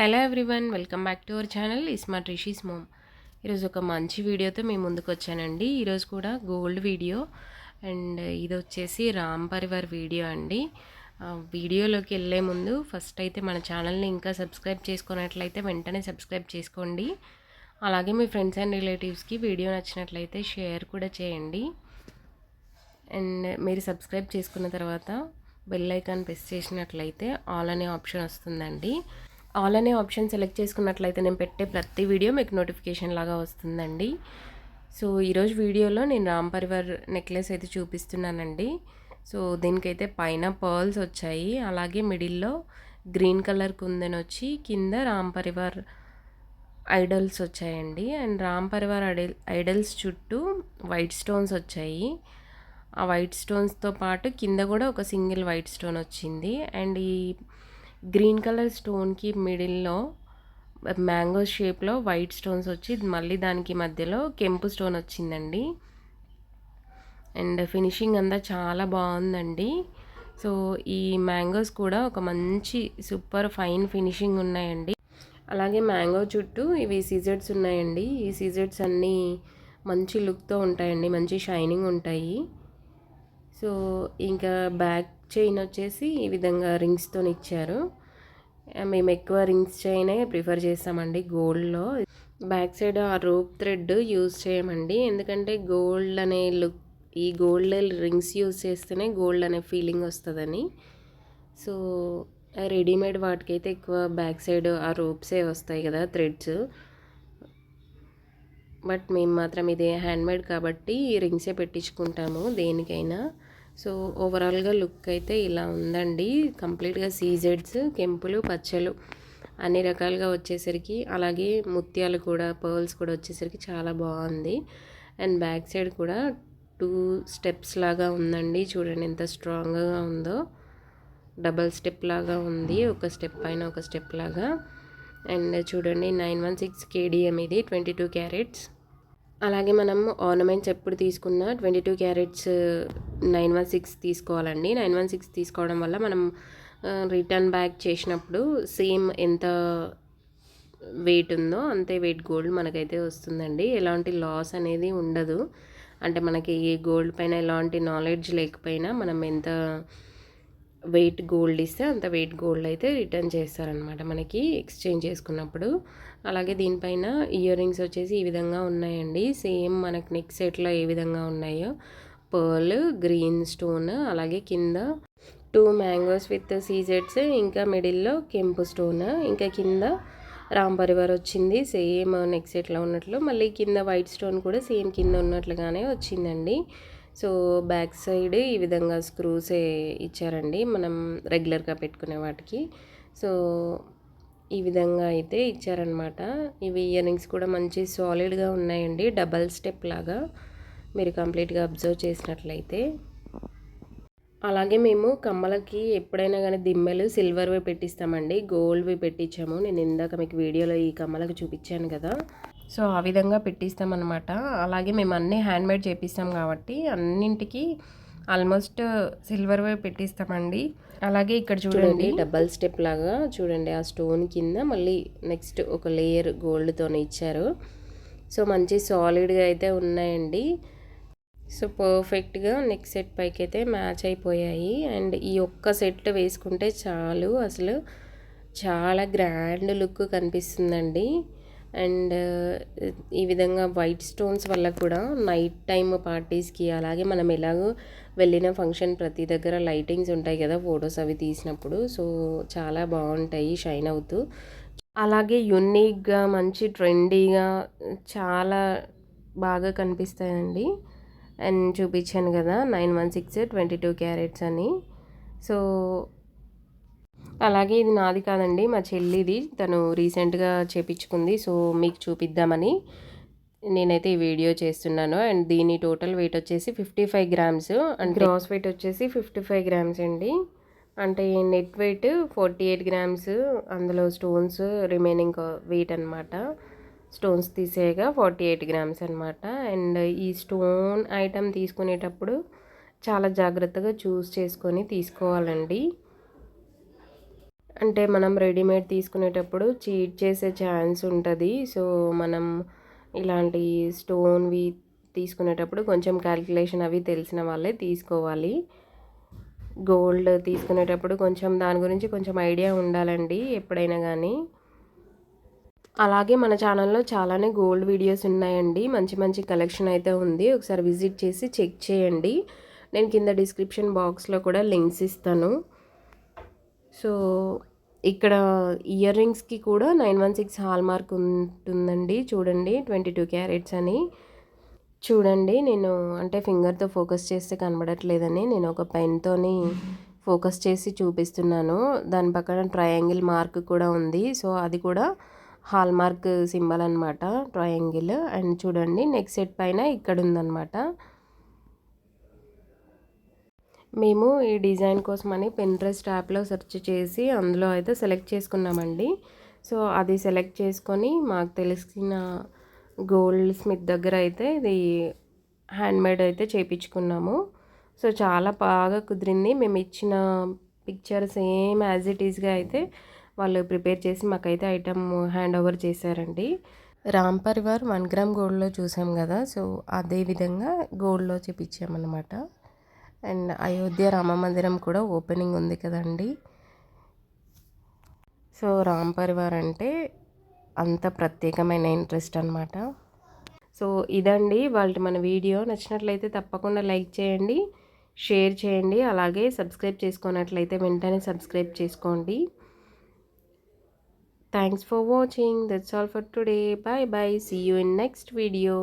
Hello everyone welcome back to our channel Isma Trishi's mom. ఈరోజు ఒక మంచి వీడియోతో మేము ముందుకు వచ్చానండి. ఈరోజు కూడా గోల్డ్ వీడియో అండ్ ఇది వచ్చేసి రామ్ పరివార్ వీడియో అండి. వీడియోలోకి వెళ్ళే ముందు ఫస్ట్ అయితే మన ఛానల్ని ఇంకా సబ్స్క్రైబ్ చేసుకున్నట్లయితే వెంటనే సబ్స్క్రైబ్ చేసుకోండి. అలాగే మీ ఫ్రెండ్స్ అండ్ రిలేటివ్స్కి వీడియో నచ్చినట్లయితే షేర్ కూడా చేయండి. అండ్ మీరు సబ్స్క్రైబ్ చేసుకున్న తర్వాత బెల్ ఐకాన్ ప్రెస్ చేసినట్లయితే ఆల్ అనే ఆప్షన్ వస్తుందండి. ఆల్ అనే ఆప్షన్ సెలెక్ట్ చేసుకున్నట్లయితే నేను పెట్టే ప్రతి వీడియో మీకు నోటిఫికేషన్ లాగా వస్తుందండి. సో ఈరోజు వీడియోలో నేను రామ్ పరివార్ నెక్లెస్ అయితే చూపిస్తున్నానండి. సో దీనికైతే పైన పర్ల్స్ వచ్చాయి. అలాగే మిడిల్లో గ్రీన్ కలర్ కుందన్ వచ్చి కింద రామ్ పరివార్ ఐడల్స్ వచ్చాయండి. And Ram Parivar idol idols చుట్టూ వైట్ స్టోన్స్ వచ్చాయి. ఆ వైట్ స్టోన్స్తో పాటు కింద కూడా ఒక సింగిల్ వైట్ స్టోన్ వచ్చింది. అండ్ ఈ గ్రీన్ కలర్ స్టోన్కి మిడిల్లో మ్యాంగో షేప్లో వైట్ స్టోన్స్ వచ్చి మళ్ళీ దానికి మధ్యలో కెంపు స్టోన్ వచ్చిందండి. అండ్ ఫినిషింగ్ అంతా చాలా బాగుందండి. సో ఈ మ్యాంగోస్ కూడా ఒక మంచి సూపర్ ఫైన్ ఫినిషింగ్ ఉన్నాయండి. అలాగే మ్యాంగో చుట్టూ ఇవి సీజెడ్స్ ఉన్నాయండి. ఈ సీజెడ్స్ అన్నీ మంచి లుక్తో ఉంటాయండి మంచి షైనింగ్ ఉంటాయి. సో ఇంకా బ్యాక్ చైన్ వచ్చేసి ఈ విధంగా రింగ్స్తో ఇచ్చారు. మేము ఎక్కువ రింగ్స్ చైనే ప్రిఫర్ చేస్తామండి గోల్డ్లో. బ్యాక్ సైడ్ ఆ రోప్ థ్రెడ్ యూజ్ చేయమండి. ఎందుకంటే గోల్డ్ అనే లుక్ ఈ గోల్డ్ రింగ్స్ యూజ్ చేస్తేనే గోల్డ్ అనే ఫీలింగ్ వస్తుందని. సో రెడీమేడ్ వాటికైతే ఎక్కువ బ్యాక్ సైడ్ ఆ రోప్సే వస్తాయి కదా థ్రెడ్స్ బట్ మేము మాత్రం ఇది హ్యాండ్మేడ్ కాబట్టి రింగ్సే పెట్టించుకుంటాము దేనికైనా. సో ఓవరాల్గా లుక్ అయితే ఇలా ఉందండి. కంప్లీట్గా సీజెడ్స్ కెంపులు పచ్చలు అన్ని రకాలుగా వచ్చేసరికి అలాగే ముత్యాలు కూడా పర్ల్స్ కూడా వచ్చేసరికి చాలా బాగుంది. అండ్ బ్యాక్ సైడ్ కూడా టూ స్టెప్స్ లాగా ఉందండి. చూడండి ఎంత స్ట్రాంగ్గా ఉందో. డబల్ స్టెప్ లాగా ఉంది. ఒక స్టెప్ పైన ఒక స్టెప్ లాగా. అండ్ చూడండి నైన్ వన్ సిక్స్ కేడిఎం ఇది ట్వంటీ టూ క్యారెట్స్. అలాగే మనం ఆర్నమెంట్స్ ఎప్పుడు తీసుకున్నా twenty two carats nine one six తీసుకోవాలండి. నైన్ వన్ సిక్స్ తీసుకోవడం వల్ల మనం రిటర్న్ బ్యాక్ చేసినప్పుడు సేమ్ ఎంత వెయిట్ ఉందో అంతే వెయిట్ గోల్డ్ మనకైతే వస్తుందండి. ఎలాంటి లాస్ అనేది ఉండదు. అంటే మనకి ఏ గోల్డ్ పైన ఎలాంటి నాలెడ్జ్ లేకపోయినా మనం ఎంత వెయిట్ గోల్డ్ ఇస్తే అంత వెయిట్ గోల్డ్ అయితే రిటర్న్ చేస్తారనమాట మనకి ఎక్స్చేంజ్ చేసుకున్నప్పుడు. అలాగే దీనిపైన ఇయర్ రింగ్స్ వచ్చేసి ఈ విధంగా ఉన్నాయండి. సేమ్ మనకి నెక్ సెట్లో ఏ విధంగా ఉన్నాయో పర్ల్ గ్రీన్ స్టోన్ అలాగే కింద టూ మ్యాంగోస్ విత్ సీజెట్స్ ఇంకా మిడిల్లో కెంపు స్టోన్ ఇంకా కింద రాంపరివర్ వచ్చింది. సేమ్ నెక్ సెట్లో ఉన్నట్లు మళ్ళీ కింద వైట్ స్టోన్ కూడా సేమ్ కింద ఉన్నట్లుగానే వచ్చిందండి. సో బ్యాక్ సైడ్ ఈ విధంగా స్క్రూసే ఇచ్చారండి. మనం రెగ్యులర్గా పెట్టుకునే వాటికి. సో ఈ విధంగా అయితే ఇచ్చారనమాట ఇవి ఇయర్రింగ్స్ కూడా మంచి సాలిడ్గా ఉన్నాయండి. డబల్ స్టెప్ లాగా మీరు కంప్లీట్గా అబ్జర్వ్ చేసినట్లయితే. అలాగే మేము కమ్మలకి ఎప్పుడైనా కానీ దిమ్మెలు సిల్వర్వి పెట్టిస్తామండి. గోల్డ్వి పెట్టించాము. నేను ఇందాక మీకు వీడియోలో ఈ కమ్మలకు చూపించాను కదా. సో ఆ విధంగా పెట్టిస్తామన్నమాట. అలాగే మేము అన్నీ హ్యాండ్మేడ్ చేపిస్తాం కాబట్టి అన్నింటికి ఆల్మోస్ట్ సిల్వర్ వే పెట్టిస్తామండి. అలాగే ఇక్కడ చూడండి. డబల్ స్టెప్ లాగా చూడండి ఆ స్టోన్ కింద మళ్ళీ నెక్స్ట్ ఒక లేయర్ గోల్డ్తో ఇచ్చారు. సో మంచి సాలిడ్గా అయితే ఉన్నాయండి. సో పర్ఫెక్ట్గా నెక్స్ట్ సెట్ పైకి అయితే మ్యాచ్ అయిపోయాయి. అండ్ ఈ ఒక్క సెట్ వేసుకుంటే చాలు. అసలు చాలా గ్రాండ్ లుక్ కనిపిస్తుందండి. అండ్ ఈ విధంగా వైట్ స్టోన్స్ వల్ల కూడా నైట్ టైం పార్టీస్కి అలాగే మనం ఎలాగో వెళ్ళిన ఫంక్షన్ ప్రతి దగ్గర లైటింగ్స్ ఉంటాయి కదా ఫొటోస్ అవి తీసినప్పుడు. సో చాలా బాగుంటాయి షైన్ అవుతూ. అలాగే యునిక్గా మంచి ట్రెండీగా చాలా బాగా కనిపిస్తాయండి. అండ్ చూపించాను కదా nine one six twenty two carats అని. సో అలాగే ఇది నాది కాదండి మా చెల్లిది. తను రీసెంట్గా చేపించుకుంది సో మీకు చూపిద్దామని నేనైతే ఈ వీడియో చేస్తున్నాను. అండ్ దీని టోటల్ వెయిట్ వచ్చేసి fifty five grams. And gross weight వచ్చేసి ఫిఫ్టీ ఫైవ్ గ్రామ్స్ అండి. అంటే net weight forty eight grams అందులో స్టోన్స్ రిమైనింగ్ వెయిట్ అనమాట స్టోన్స్ తీసేయగా ఫార్టీ ఎయిట్ గ్రామ్స్ అనమాట అండ్ ఈ స్టోన్ ఐటమ్ తీసుకునేటప్పుడు చాలా జాగ్రత్తగా చూస్ చేసుకొని తీసుకోవాలండి. అంటే మనం రెడీమేడ్ తీసుకునేటప్పుడు చీట్ చేసే ఛాన్స్ ఉంటుంది. సో మనం ఇలాంటి స్టోన్వి తీసుకునేటప్పుడు కొంచెం క్యాల్కులేషన్ అవి తెలిసిన వాళ్ళే తీసుకోవాలి. గోల్డ్ తీసుకునేటప్పుడు కొంచెం దాని గురించి కొంచెం ఐడియా ఉండాలండి ఎప్పుడైనా కానీ అలాగే మన ఛానల్లో చాలానే గోల్డ్ వీడియోస్ ఉన్నాయండి. మంచి మంచి కలెక్షన్ అయితే ఉంది. ఒకసారి విజిట్ చేసి చెక్ చేయండి. నేను కింద డిస్క్రిప్షన్ బాక్స్లో కూడా లింక్స్ ఇస్తాను. సో ఇక్కడ ఇయర్ రింగ్స్కి కూడా nine one six hallmark ఉంటుందండి. చూడండి ట్వంటీ టూ క్యారెట్స్ అని. చూడండి నేను అంటే ఫింగర్తో ఫోకస్ చేస్తే కనబడట్లేదని నేను ఒక పెన్తోని ఫోకస్ చేసి చూపిస్తున్నాను. దాని పక్కన ట్రయాంగిల్ మార్క్ కూడా ఉంది. సో అది కూడా హాల్ మార్క్ సింబల్ అనమాట ట్రయాంగిల్. అండ్ చూడండి నెక్స్ట్ సెట్ పైన ఇక్కడ ఉందన్నమాట మేము ఈ డిజైన్ కోసమని పెన్ట్రెస్ట్ యాప్లో సెర్చ్ చేసి అందులో అయితే సెలెక్ట్ చేసుకున్నామండి. సో అది సెలెక్ట్ చేసుకొని మాకు తెలిసిన గోల్డ్ స్మిత్ దగ్గర అయితే ఇది హ్యాండ్మేడ్ అయితే చేయించుకున్నాము సో చాలా బాగా కుదిరింది. మేము ఇచ్చిన పిక్చర్ సేమ్ యాజ్ ఇట్ ఈస్గా అయితే వాళ్ళు ప్రిపేర్ చేసి మాకైతే ఐటమ్ హ్యాండ్ ఓవర్ చేశారండి. రామ్ పరివార్ వన్ గ్రామ్ గోల్డ్లో చూసాం కదా సో అదే విధంగా గోల్డ్లో చేపించామన్నమాట. అండ్ అయోధ్య రామ మందిరం కూడా ఓపెనింగ్ ఉంది కదండి. సో రామ్ పరివార్ అంటే అంత ప్రత్యేకమైన ఇంట్రెస్ట్ అనమాట సో ఇదండి వాళ్ళ మన వీడియో. నచ్చినట్లయితే తప్పకుండా లైక్ చేయండి షేర్ చేయండి అలాగే సబ్స్క్రైబ్ చేసుకున్నట్లయితే వెంటనే సబ్స్క్రైబ్ చేసుకోండి. Thanks for watching that's all for today bye bye see you in next video